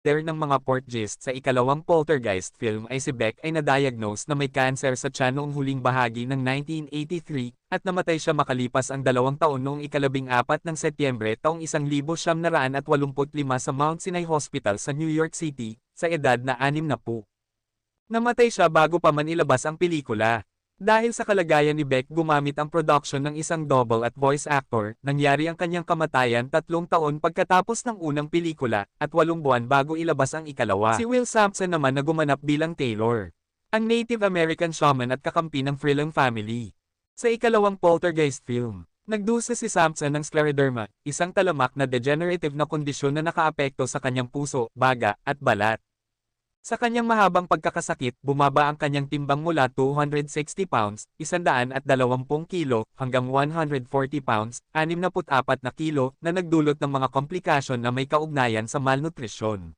There ng mga portgist sa ikalawang poltergeist film ay si Beck ay na-diagnose na may cancer sa tiyan noong huling bahagi ng 1983, at namatay siya makalipas ang dalawang taon noong ikalabing apat ng Setyembre taong 1985 sa Mount Sinai Hospital sa New York City, sa edad na anim na po. Namatay siya bago pa man ilabas ang pelikula. Dahil sa kalagayan ni Beck gumamit ang production ng isang double at voice actor, nangyari ang kanyang kamatayan tatlong taon pagkatapos ng unang pelikula, at walong buwan bago ilabas ang ikalawa. Si Will Sampson naman na gumanap bilang Taylor. Ang Native American shaman at kakampi ng Freelang family. Sa ikalawang poltergeist film, nagdusa si Sampson ng scleroderma, isang talamak na degenerative na kondisyon na nakaapekto sa kanyang puso, baga, at balat. Sa kanyang mahabang pagkakasakit, bumaba ang kanyang timbang mula 260 pounds, 120 kilo, hanggang 140 pounds, 64 na kilo, na nagdulot ng mga komplikasyon na may kaugnayan sa malnutrisyon.